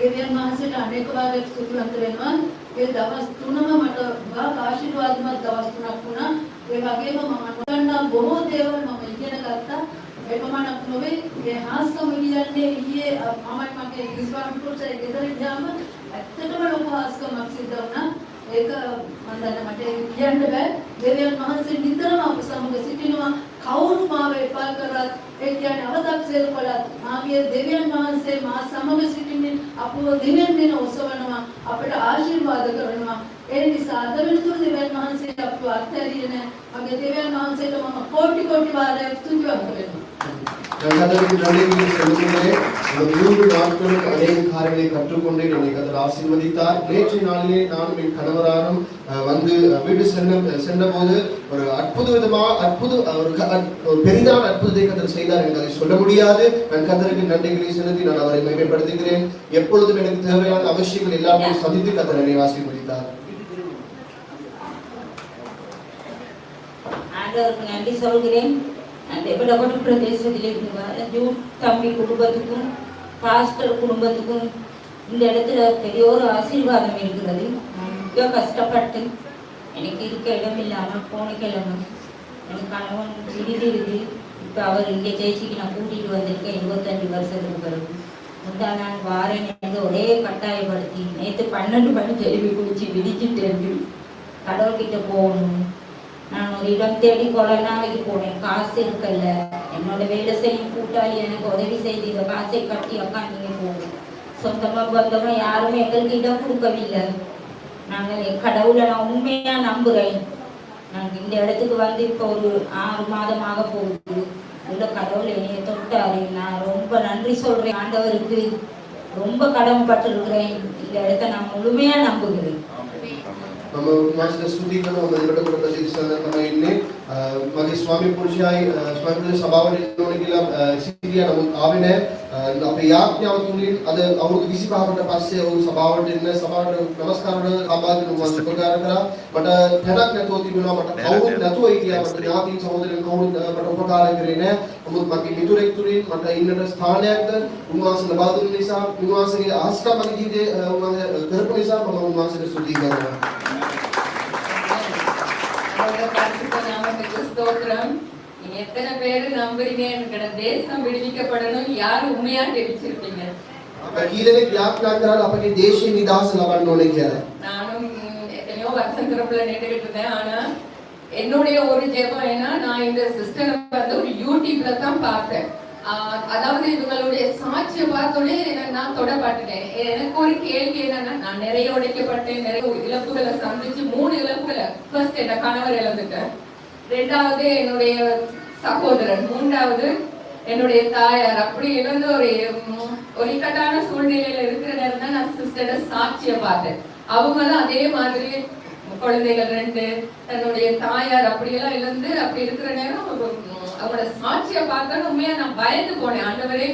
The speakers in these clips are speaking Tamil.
දෙවියන් වහන්සේට අනේක වාරයක් ස්තුතිවන්ත වෙනවා. ඒ දවස් තුනම මට ගාක ආශිර්වාදමත් දවස් තුනක් වුණා. ඒ වගේම මම නොදන්නා බොහෝ දේවල් මම ඉගෙන ගත්තා. ඒ පමණක් නොවේ මේ හාස්කම කියන්නේ ඊයේ මමයි මගේ ඉස්ලාම් පුරුෂය ගෙදර ගියාම ඇත්තටම ලොකු හාස්කමක් සිද්ධ වුණා. ඒක මම දන්නේ මට ඒක කියන්න බෑ. දෙවියන් වහන්සේ නිතරම අප සමග සිටිනවා. කවුරු මාව එපා කරත් ඒ කියන්නේ අවතක්සේරු කළත් මාගේ දෙවියන් වහන්සේ මා සමග සිටින්නේ අපව දිනෙන් දින ඔසවනවා අපට ආශිර්වාද කරනවා. ඒ නිසා අද වෙනතුරු දෙවියන් වහන්සේ අපව අත්හැරියේ නැහැ මගේ දෙවියන් වහන්සේට මම කෝටි කෝටි වාරයක් ස්තුතිවන්ත වෙනවා. கர்த்தருக்கு நன்றி செலுத்துகிறேன் இந்த மூன்று நாட்களும் அநேக காரியங்களை கற்றுக்கொண்டேன் என்னை கதர் ஆசீர்வதித்தார். நேற்றைய நாளிலே நானும் என் கணவரானும் வந்து வீடு சென்ற சென்றபோது ஒரு அற்புத விதமா அற்புத ஒரு ஒரு பெரிதான அற்புதத்தை கதர் செய்தார் எனக்கு அதை சொல்ல முடியாது. நான் கதருக்கு நன்றிகளை செலுத்தி நான் அவரை மேம்படுத்துகிறேன் எப்பொழுதும் எனக்கு தேவையான அவசியங்கள் எல்லாத்தையும் சந்தித்து கதர் என்னை ஆசீர்வதித்தார். ஆண்டவருக்கு நன்றி சொல்கிறேன். அந்த எவ்வளவு பிரதேசத்தில் இருந்து ஜூட் தம்பி குடும்பத்துக்கும் பாஸ்டர் குடும்பத்துக்கும் இந்த இடத்துல பெரிய ஒரு ஆசீர்வாதம் இருக்கிறது நான் மிக கஷ்டப்பட்டு எனக்கு இருக்க இடம் இல்லாமல் போன கிழமை எனக்கு கணவன் விடுதிருது இப்போ அவர் இங்கே ஜெயிச்சிக்கு நான் கூட்டிகிட்டு வந்திருக்கேன் இருபத்தஞ்சு வருஷத்துக்கு பிறகு முந்தா நான் வாரேன் எனக்கு ஒரே கட்டாயப்படுத்தி நேற்று பன்னெண்டு மணி தெளிவு குடிச்சு விடிச்சிட்டு கடவுள்கிட்ட போகணும் நான் ஒரு இடம் தேடி கொலைநாளைக்கு போனேன். காசு இருக்கல்ல. என்னோட வேலை செய்யும் கூட்டாளி எனக்கு உதவி செய்து இந்த காசை கட்டி அக்கா நீங்கள் போகும் சொந்தமாக பந்தமாக யாரும் எங்களுக்கு இடம் கொடுக்கவில்லை நாங்கள் கடவுளை நான் உண்மையாக நம்புகிறேன் நாங்கள் இந்த இடத்துக்கு வந்து இப்போ ஒரு ஆறு மாதம் மாதமாக போகுது. உள்ள கடவுள் என்னைய தொட்டாரு. நான் ரொம்ப நன்றி சொல்கிறேன் ஆண்டவருக்கு ரொம்ப கடமைப்பட்டிருக்கிறேன் இந்த இடத்த நான் முழுமையாக நம்புகிறேன். நம்ம மாஸ்டர் சுதிக்கணும் நம்ம இடம் ස්වාමි පුරුෂයායි ස්වාමි පුරුෂ සභාවට එන්න ඕනේ කියලා සිටියා නමුත් ආවේ නැහැ අපේ යාඥාව තුලින් අද අවුරුදු 25කට පස්සේ ඔහු සභාවට එන්න සභාවට නමස්කාර සහභාගී වුණා උන්වහන්සේ උපකාර කරා. මට තැනක් නැතුව තිබුණා. මට කවුරුත් නැතුව හිටියා මට ඥාතීන් සහෝදරයන් කවුරුත් මට උපකාර කරේ නැහැ නමුත් මගේ මිතුරෙක් තුලින් මට ඉන්නට ස්ථානයක්ද උන්වහන්සේ ලබා දුන්න නිසා උන්වහන්සේගේ ආස්ථා මගේ ජීවිතේ උන්වහන්සේ කරපු නිසා මම උන්වහන්සේට ස්තුති කරනවා அவங்க நீங்க எத்தனை பேரு நம்புறீங்க தேசம் விடுவிக்கப்படணும். யாரு உண்மையா தெரிவிச்சிருக்கீங்க கீழே கிளாப் கிளாக்கிறார் அப்ப தேசிய நிதாஸ் நானும் எத்தனையோ வருஷம் கிரப்ல ஆனா என்னுடைய ஒரு ஜெபம் ஏன்னா நான் இந்த சிஸ்டம் வந்து ஒரு யூடியூப்ல தான் பார்த்தேன். அதாவது இவங்களுடைய சாட்சியை பார்த்தோடனே நான் தொடப்பட்டுட்டேன். எனக்கு ஒரு கேள்வி என்னன்னா நான் நிறைய உடைக்கப்பட்டேன் நிறைய இழப்புகளை சந்திச்சு மூணு இழப்புகளை ஃபர்ஸ்ட் என்ன கணவர் இழந்துட்டேன் ரெண்டாவது என்னுடைய சகோதரன் மூன்றாவது என்னுடைய தாயார். அப்படி இழந்து ஒரு ஒரு இக்கட்டான சூழ்நிலையில இருக்கிற நேரம் தான் நான் சிஸ்டரை சாட்சியை பார்த்தேன். அவங்களும் அதே மாதிரி குழந்தைகள் ரெண்டு தன்னுடைய தாயார் அப்படியெல்லாம் இழந்து அப்படி இருக்கிற நேரம் அவங்களோட சாட்சியை பார்த்தா உண்மையா நான் பயந்து போனேன். ஆண்டவரே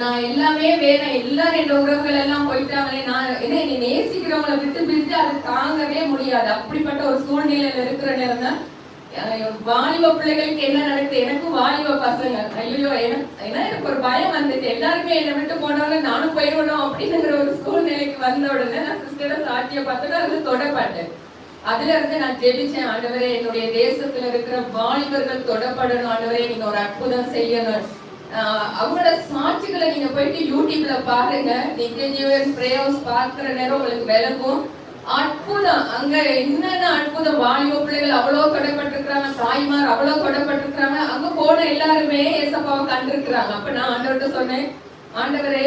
நான் எல்லாமே வேற எல்லாரும் என்னோட உறவுகள் எல்லாம் போயிட்டாங்களே. நான் என்ன நீ நேசிக்கிறவங்கள விட்டு பிரிஞ்சு அதை தாங்கவே முடியாது. அப்படிப்பட்ட ஒரு சூழ்நிலையில இருக்கிற நேரம் தான் வாலிப பிள்ளைகளுக்கு என்ன நடக்குது? எனக்கும் வாலிப பசங்க. ஐயோ ஏன்னா எனக்கு ஒரு பயம் வந்துட்டு எல்லாருமே என்னை விட்டு போனவங்க நானும் போயிடணும் அப்படிங்கிற ஒரு சூழ்நிலைக்கு வந்த உடனே நான் சிஸ்டரை சாட்சியை பார்த்துட்டு அது தொடப்பட்டேன். அதுல இருந்து நான் ஜெபிச்சேன் ஆண்டவரே என்னுடைய தேசத்துல இருக்கிற வாலிபர்கள் தொடப்படணும் ஆண்டவரே நீங்க ஒரு அற்புதம் செய்யணும். அவங்களோட சாட்சிகளை நீங்க போயிட்டு யூடியூப்ல பாருங்க. நீங்க பிரேயர்ஸ் பார்க்கிற நேரம் உங்களுக்கு விளங்கும். அற்புதம். அங்க என்னென்ன அற்புதம்? வாலிப பிள்ளைகள் அவ்வளவு தொடப்பட்டிருக்கிறாங்க தாய்மார் அவ்வளவு தொடப்பட்டிருக்கிறாங்க. அங்க போன எல்லாருமே ஏசப்பாவை கண்டிருக்கிறாங்க. அப்ப நான் ஆண்டவர்கிட்ட சொன்னேன் ஆண்டவரே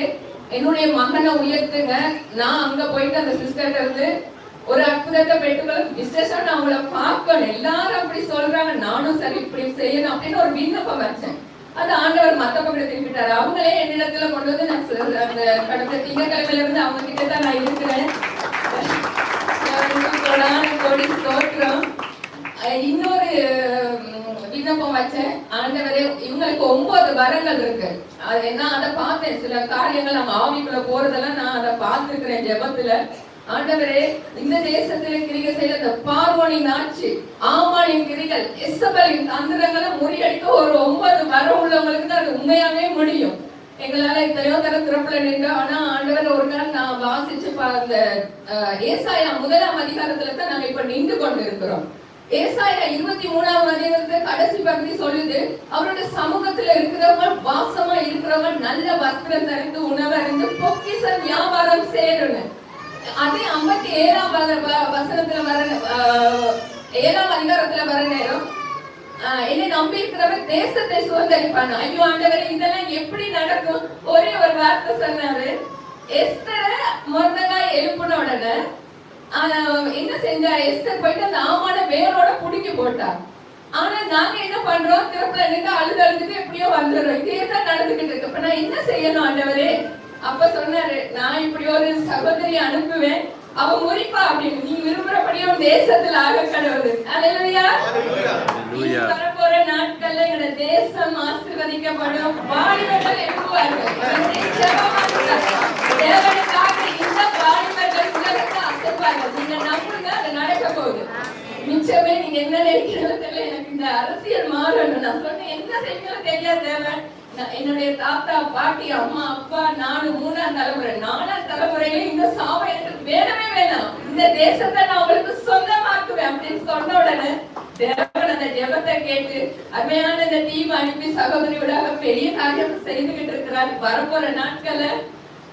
என்னுடைய மகனை உயர்த்துங்க. நான் அங்க போயிட்டு அந்த சிஸ்டர்ட்ட இருந்து ஒரு அற்புதத்தை பெற்றுக்கொள்ள விசேஷம் நான் அவங்கள பார்க்கணும். எல்லாரும் அப்படி சொல்றாங்க. நானும் சரி இப்படி செய்யணும் அப்படின்னு ஒரு விண்ணப்பம் வச்சேன். அது ஆண்டவர் மத்த பக்கம் திருப்பிட்டாரு அவங்களே என்னிடத்துல கொண்டு வந்து நான் அந்த கடந்த திங்கக்கிழமையில இருந்து அவங்க கிட்ட தான் நான் இருக்கிறேன் கோடி தோற்றம் இன்னொரு விண்ணப்பம் வச்சேன். ஆண்டவரே இவங்களுக்கு ஒன்பது வரங்கள் இருக்கு. அது என்ன அதை பார்த்தேன். சில காரியங்கள் நம்ம ஆவிக்குள்ள போறதெல்லாம் நான் அதை பார்த்திருக்கிறேன் ஜெபத்துல. ஆண்டவரே இந்த தேசத்தில் கிரிகை செய்த இந்த பார்வோனின் ஆட்சி ஆமானின் கிரிகள் எசபலின் தந்திரங்களை முறியடிக்க ஒரு ஒன்பது வரம் உள்ளவங்களுக்கு தான் அது உண்மையாவே முடியும். எங்களால எத்தனையோ தர திறப்புல நின்று ஆனா ஆண்டவர் ஒரு நாள் நான் வாசிச்சு அந்த ஏசாயா முதலாம் அதிகாரத்துல தான் நாங்க இப்ப நின்று கொண்டு இருக்கிறோம் ஏசாயா இருபத்தி மூணாம் அதிகாரத்துல கடைசி பகுதி சொல்லுது அவரோட சமூகத்துல இருக்கிறவங்க வாசமா இருக்கிறவங்க நல்ல வஸ்திரம் தரித்து உணவறிந்து பொக்கிசம் வியாபாரம் செய்யணும் அதே ஐம்பத்தி ஏழாம் வ- வசனத்துல வர ஏழாம் அதிகாரத்துல வர நேரம். என்னை நம்பி இருக்கிறவர் தேசத்தை சுதந்திரிப்பான் ஐயோ ஆண்டவரே இதெல்லாம் எப்படி நடக்கும்? ஒரே ஒரு வார்த்தை சொன்னாரு. எஸ்தரை மொர்தகாய் எழுப்பின உடனே என்ன செஞ்சா எஸ்தர் போயிட்டு அந்த ஆமான வேரோட புடுங்கி போட்டா ஆனா நாங்க என்ன பண்றோம்? திறப்புல நின்று அழுது அழுதுட்டு எப்படியோ வந்துடுறோம். இதே தான் நடந்துகிட்டு இருக்கு. இப்ப நான் என்ன செய்யணும் ஆண்டவரே? அப்ப சொன்னாரு நான் இப்படி ஒரு சகோதரி அனுப்புவேன். அவ முறிப்பா அப்படின்னு. நீ விரும்புறபடியே உன் தேசத்துல ஆக கடவுள். அலையா வரப்போற நாட்கள்ல எங்களோட தேசம் ஆசீர்வதிக்கப்படும். வாலிபர்கள் எழுப்புவார்கள். தேவனுக்காக இந்த வாலிபர்கள் உலகத்தை அசைப்பார்கள் நீங்க நம்புங்க அது நடக்க போகுது. மிச்சமே நீங்க என்ன நினைக்கிறீங்களோ தெரியல. எனக்கு இந்த அரசியல் மாறணும் நான் சொன்னேன். என்ன செய்யணும் தெரியாது தேவன். என்னுடைய தாத்தா பாட்டி அம்மா அப்பா நாலு மூணாம் தலைமுறை நாலாம் தலைமுறையில இந்த சாபம் எனக்கு வேணவே வேணாம். இந்த தேசத்தை நான் உங்களுக்கு சொந்தமாக்குவேன் அப்படின்னு சொன்ன உடனே தேவன் அந்த ஜெபத்தை கேட்டு அருமையான இந்த டீம் அனுப்பி சகோதரியோடாக பெரிய காரியம் செய்துகிட்டு இருக்கிறார். வரப்போற நாட்கள்ல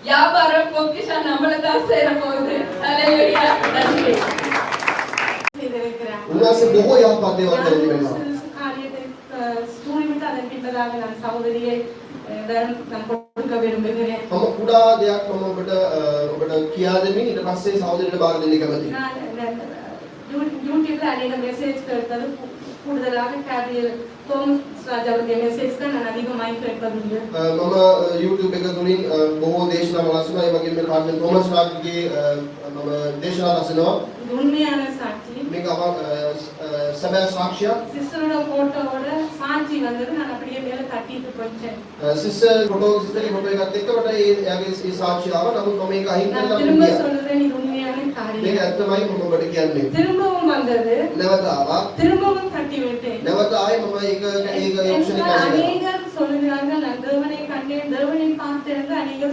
வியாபாரம் பொக்கிஷா நம்மள தான் சேர போகுது. அல்லேலூயா நன்றி. செய்திருக்கிறார். උන්වහන්සේ බොහෝ යහපත් දේවල් කරලා තිබෙනවා. நான் காரியத்தை அஹ், சூழிவிட்டு அதன் பின்பதாக நான் சகோதரியை அஹ், இடம் நான் கொடுக்க விரும்புகிறேன் මම කුඩා දෙයක් මම ඔබට අ, ඔබට කියා දෙමින් ඊට පස්සේ සහෝදරයට බාර දෙන්න කැමතියි. நான் இந்த, யூ- யூடியூப்ல அநேக மெசேஜ் கேட்பது கூ- கூடுதலாக கேரியர் தோமஸ் ராஜ் அவருடைய மெசேஜ் தான் நான் அதிகமாக கேட்பதுண்டு අ, මම අ, YouTube එක තුලින් අ, බොහෝ දේශනා රසනවා. ඒ වගේම කාර්යන තෝමස් රාජ්ගේ අ, මම දේශනා රසනවා. இது உண்மையான சாட்சி நீங்க சபை சாட்சியா? சிஸ்டரோட போட்டோவோட சாட்சி வந்தது. நான் அப்படியே மேல தட்டிட்டு போயிட்டேன்.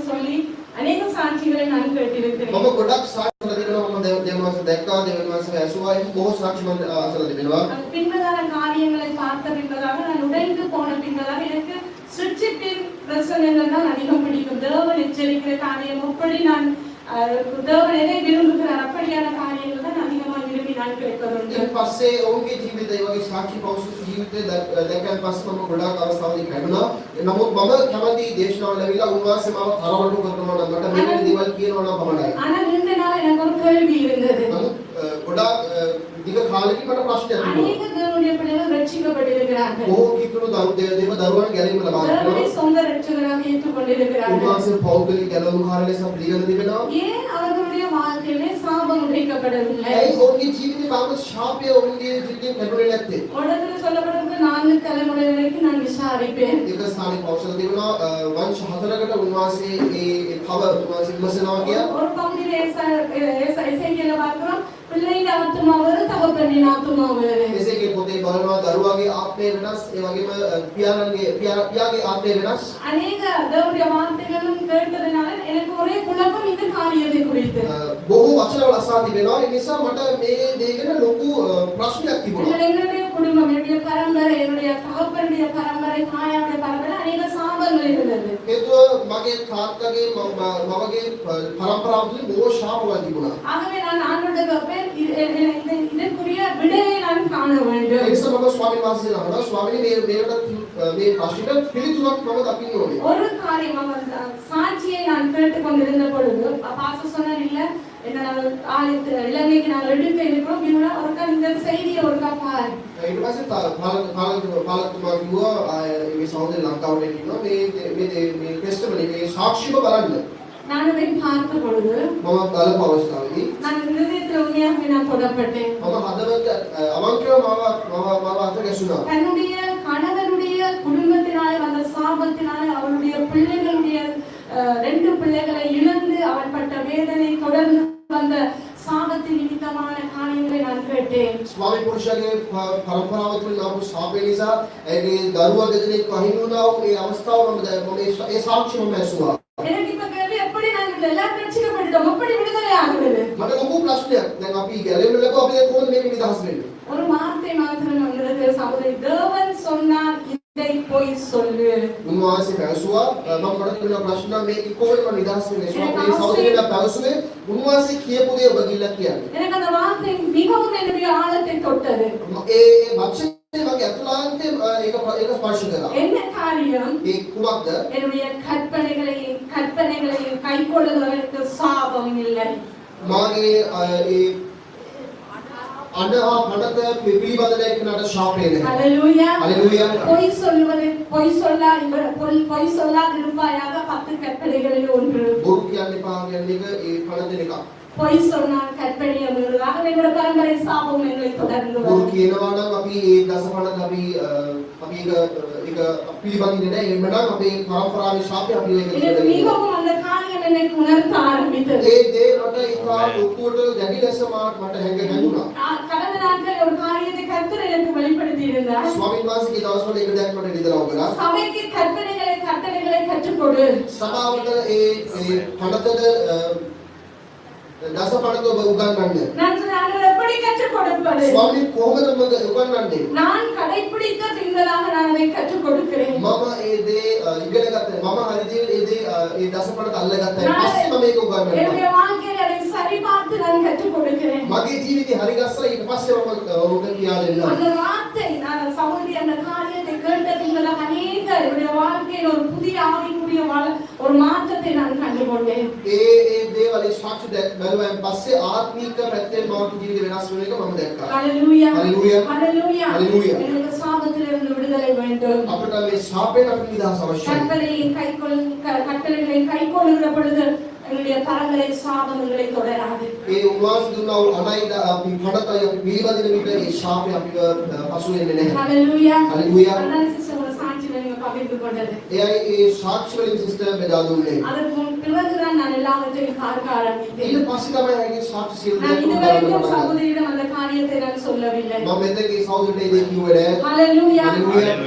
சொல்லி அநேக சாட்சிகளை நான் கேட்டிருக்கிறேன். තිබෙනවා මම දේව දේවන් වහන්සේ දැක්කා දේවන් වහන්සේ ඇසුවා එහෙම බොහෝ සාක්ෂි මම අසලා තිබෙනවා அந்த பின்பதான காரியங்களை பார்த்த பின்பதாக நான் உடைந்து போன பின்பதாக எனக்கு சுற்றிப்பின் பிரசனங்கள் தான் அதிகம் பிடிக்கும் தேவன் எச்சரிக்கிற காரியம் எப்படி நான் அஹ், தேவன் எதை விரும்புகிறார் அப்படியான காரியங்கள் தான் அதிகமாக விரும்பி நான் கேட்பதுண்டு ඊට පස්සේ ඔවුන්ගේ ජීවිතය ඒ වගේ සාක්ෂි පෞරුෂ ජීවිතය දැක්- දැක්කන් පස්සේ මම ගොඩාක් අවස්ථාවලදී කැඩුනා නමුත් මම කැමති දේශනාවල ඇවිල්ලා උන්වහන්සේ මාව තරවටු කරනවා නම් මට මෙවැනි දේවල් කියනවා නම් පමණයි ஆனால் இந்த நாள் எனக்கு ஒரு கேள்வி இருந்தது නමුත් අ, ගොඩාක් අ, දිග කාලෙකින් මට ප්‍රශ්නයක් තිබුණා அநேக தேவனுடைய பிள்ளைகள் ரட்சிக்கப்பட்டிருக்கிறார்கள் බොහෝ කිතුණු දරු දේව දේව දරුවන් ගැලීම ලබා தேவனை ගන්නවා சொந்த ரட்சகராக ஏற்றுக்கொண்டிருக்கிறார்கள் උන්වහන්සේ පෞද්ගලික ගැලවුම්කාර ලෙස පිළිගන්න තිබෙනවා ஏன் அவர்களுடைய வாழ்க்கையிலே சாபம் உடைக்கப்படவில்லை ඇයි ඔවුන්ගේ ජීවිතේ තාම ශාපය ඔවුන්ගේ ජීවිතේ කැඩුනේ නැත්තේ உலகத்துல சொல்லப்படுறது நான்கு தலைமுறை வரைக்கும் நான் விசாரிப்பேன் එක ස්ථානික පෞෂල තිබුණා අ, වංශ හතරකට උන්වහන්සේ ඒ ඒ කව උන්වහන්සේ විමසනවා කියා ஒரு பகுதியில ஏசா- ஏசா- எசேக்கியேல பார்க்கிறோம் பிள்ளையின் ஆத்துமா வேறு தகப்பனின் ஆத்துமா வேறு එසේගේ පොතේ බලනවා දරුවාගේ ආත්මය වෙනස් ඒ වගේම අ, පියාණන්ගේ පියා- පියාගේ ආත්මය වෙනස් அநேக தேவனுடைய வார்த்தைகளும் கேட்டதுனால எனக்கு ஒரே குழப்பம் இந்த காரியத்தை குறித்து අ, බොහෝ වචනවල අසා තිබෙනවා ඒ නිසා මට මේ දේ ගැන ලොකු අ, ප්‍රශ්නයක් තිබුණා எங்கள் என்னுடைய குடும்பம் என்னுடைய பரம்பரை என்னுடைய தகப்பனுடைய பரம்பரை தாயாருடைய பரம்பரை அநேக சாபங்கள் இருந்தது හේතුව මගේ තාත්තගේ ම- ම- මවගේ ප- පරම්පරාව තුළින් බොහෝ ශාපවල් තිබුණා ஆகவே நான் ஆண்டோட கேட்பேன் இது- இது- இது- இதற்குரிய விடையை நான் காண ඒ வேண்டும் නිසා මම ස්වාමීන් වහන්සේ ළඟට ස්වාමීනි මේ මේකට මේ ප්‍රශ්නෙට පිළිතුරක් මම දකින්න ඕනේ ஒரு காரியம் அவர் அந்த சாட்சியை நான் கேட்டுக் கொண்டிருந்த பொழுது பாச சொன்னார் இல்ல என்ன நாங்கள் ஆலயத்து இலங்கைக்கு நாங்கள் எடுக்க இருக்கிறோம் இவங்க ஒருக்கா இந்த செய்தியை ஒருக்கா பாரு ඊට පස්සේ තා- පාලක පාලක පාලකතුමා කිව්වා ආ, මේ සහෝදර ලංකාවට එනවා මේ දේ- මේ දේ- මේ ටෙස්ටමනි මේ සාක්ෂිම බලන්න நான் அதை பார்த்த பொழுது මම බලපු අවස්ථාවේදී நான் இருதயத்தில் உண்மையாக நான் தொடப்பட்டேன் මම හදවත අ, අවංකව මාව මාව මාව අත ගැසුණා தன்னுடைய கணவனுடைய குடும்பத்தினாலே வந்த சாபத்தினாலே அவளுடைய பிள்ளைகளுடைய அஹ், ரெண்டு பிள்ளைகளை இழந்து அவன் பட்ட வேதனை தொடர்ந்து வந்த சாபத்தின் நிமித்தமான காரியங்களை நான் கேட்டேன் ස්වාමි පුරුෂයාගේ ප- පරම්පරාව තුළින් ආපු ශාපය නිසා ඇගේ දරුවා දෙදෙනෙක් අහිමි වුණා වූ ඒ අවස්ථාව මම දැ- මම ඒ ශා- ඒ සාක්ෂි මම ඇසුවා. எனக்கு இப்ப கேள்வி எப்படி நாங்கள் எல்லாரும் ரட்சிக்கப்பட்டோம் எப்படி விடுதலை ஆகுறது මට ලොකු ප්‍රශ්නයක්. දැන් අපි ගැලවෙන්න ලැබුවා අපි දැන් කොහොමද මේක නිදහස් වෙන්නේ? ஒரு வார்த்தை மாத்திரம் உங்களுக்கு சகோதரி தேவன் சொன்னார் இதை போய் சொல்லு උන්වහන්සේ පැවසුවා අ, මම මට තිබුණ ප්‍රශ්න මේක කොහොමද මම නිදහස් වෙන්නේ? ස්වාමී සහෝදරයා පැවසුවේ උන්වහන්සේ කියපු දේ ඔබ ගිල්ල කියන්නේ. எனக்கு அந்த வார்த்தை மிகவும் என்னுடைய ஆழத்தை தொட்டது ම- ඒ ඒ වචනේ මගේ අතුලාන්තේ අ, ඒක ප- ඒක ස්පර්ශ කරා. என்ன காரியம் ඒ කුමක්ද? என்னுடைய கற்பனைகளையும் கற்பனைகளையும் கை கொள்ளுவதற்கு சாபம் இல்லை මාගේ අ, ඒ அண்ணா நடந்த பிடிவாதனைக்கு ஷாப்பே ஹalleluya ஹalleluya பொய் சொல்வது பொய் சொல்லா பொய் பொய் சொல்லா திருப்பாயாக பத்து கட்டளைகளில் ஒன்று. பொறுக்கியாண்டி பாங்க நீங்க එක ඒ පණ දෙන එකක්. பொய் சொன்னால் கற்பனை அமைவதாக எங்களுடைய பரம்பரை சாபம் எங்களை தொடர்ந்து බොරු வரும் කියනවා නම් අපි ඒ දසපණක අපි අ, අපි ඒක ඒක පිළිබඳින්නේ නැහැ. එහෙම නම් අපේ පරම්පරාවේ ශාපය අපි ඒක எனக்கு පිළිගන්නේ නැහැ. மிகவும் அந்த காரியம் என்னை உணர்த்த ஆரம்பித்தது ඒ දේ මට ඉතා ඔක්කුවට දැඩි ලෙස මා- මට හැඟ හැඟුණා. ஆ- கடந்த நாட்கள் ஒரு காரியத்தை கர்த்தர் எனக்கு வெளிப்படுத்தி இருந்தார் ස්වාමීන් වහන්සේගේ දවස්වල එක දෙයක් මට නිදලා උගලා. சபைக்கு கற்பனைகளை கட்டளைகளை கற்றுக் கொடு සභාවට ඒ ඒ පණතද අ, දසපණක ඔබ උගන්වන්න. நான் சொன்னேன், "ஆண்டவரே, எப்படி கற்றுக் கொடுப்பது ස්වාමීන් කොහොමද මම උගන්වන්නේ? நான் கடைபிடித்த பின்பதாக நான் அதை கற்றுக் கொடுக்கிறேன் මම ඒ දේ අ, ඉගෙන ගත්තා. මම හරි දේ ඒ දේ අ, ඒ දසපණක අල්ලගත්තා. පස්සේ මම ඒක උගන්වනවා. என்னுடைய வாழ்க்கையில் அதை சரி பார்த்து நான் கற்றுக் கொடுக்கிறேன் මගේ ජීවිතේ හරි ගස්සලා ඊට පස්සේ මම අ, ඔබට කියා දෙන්නම්. அந்த வார்த்தை நான் சகோதரி அந்த காரியத்தை கேட்ட பின்பதாக அநேக என்னுடைய வாழ்க்கையில் ஒரு புதிய ஆவிக்குரிய வாழ- ஒரு மாற்றத்தை நான் கண்டுகொண்டேன் ඒ ඒ දේවල් ඒ සාක්ෂි දැක් බැලුවෙන් පස්සේ ආත්මික පැත්තෙන් මම ජීවිතේ වෙනස් වෙන එක මම දැක්කා. ஹalleluya Hallelujah. ஹalleluya Hallelujah. எனக்கு சாபத்திலிருந்து விடுதலை வேண்டும் අපිට මේ ශාපයෙන් අපි නිදහස් අවශ්‍යයි. கட்டளையை கைக்கொள் க- கட்டளைகளை கைக்கொள்ளுகிற பொழுது எங்களுடைய தரங்களை சாபங்களை தொடராது ඒ උන්වහන්සේ දුන්නා වූ අනයිද අපි පඩතයි අපි පිළිබදින විට ඒ ශාපය අපිව අ, පසු වෙන්නේ නැහැ. ஹalleluya Hallelujah. பெற்றுக் கொண்டது சாட்சிகளின் சிஸ்டம் ஏதாவது உள்ளே. அதற்கும் பிறகு தான் நான் எல்லாவற்றையும் பார்க்க ஆரம்பித்தேன். இது பாசிட்டமா எனக்கு சாட்சி செய்து நான் இதுவரைக்கும் சகோதரியிடம் அந்த காரியத்தை நான் சொல்லவில்லை. நாம் எந்த கே சகோதரியை தேக்கி விட ஹalleluya.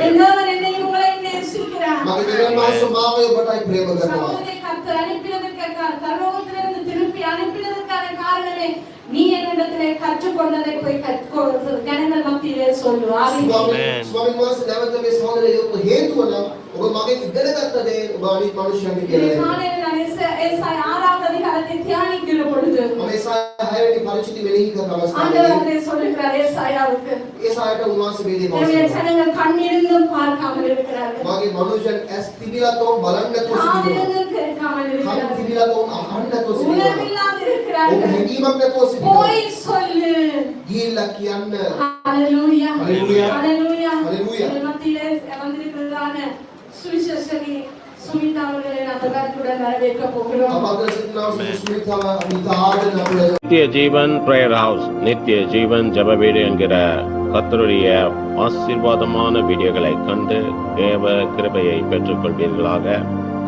என்னவர் என்னையும் உங்களை நேசிக்கிறார். மகன் மாசுமாவை பட்டாய் பிரேம கர்த்தா இடத்திலே கற்றுக்கொண்டதை போய் கற்று ஜனங்கள் மத்தியிலே சொல்லுவார் ಸ್ವಾಮಿ ವಾಸ ನವತಮೆ ಸಹೋದರ ಯೋಪ ಹೇತುವನ ಒಬ್ಬ ಮಗನಿಗೆ ಇದ್ದಡಗತ್ತದೆ ಒಬ್ಬ ಅನಿ ಮನುಷ್ಯನಿಗೆ ಕೇಳಿ ಕಾಣೆ ನಾನು ಏಸಾಯ ಆರಾಧನೆ அதிகாரத்தை தியானிக்கிற பொழுது ஏசாயாவை பரிசுத்தி வெளியிட்ட அவஸ்தை ஆண்டவர் அதை பார்க்காமல் இருக்கிறார்கள் மனுஷன் இருக்கிறார்கள் තිබිලා තෝම් අහන්න නැතුව සිටිනවා. உணர்வில்லாது ඔබ இருக்கிறார்கள் හැඟීමක් නැතුව සිටිනවා. போய் சொல்லு ගිහිල්ලා කියන්න. ஹalleluya Hallelujah. ஹalleluya Hallelujah. எங்கள் மத்தியிலே வந்திருக்கிறதான சுவிசேஷகி சுமிதா அவர்களை நாம் எல்லாருடன் வரவேற்க போகிறோம் අප අතර සිටිනා වූ සුමිතාව අපි තාඩන අපේ நித்திய ஜீவன் பிரேயர் ஹவுஸ் நித்திய ஜீவன் ஜெப வீடு என்கிற கர்த்தருடைய ஆசீர்வாதமான வீடியோகளை கண்டு தேவ கிருபையை பெற்றுக்கொள்வீர்களாக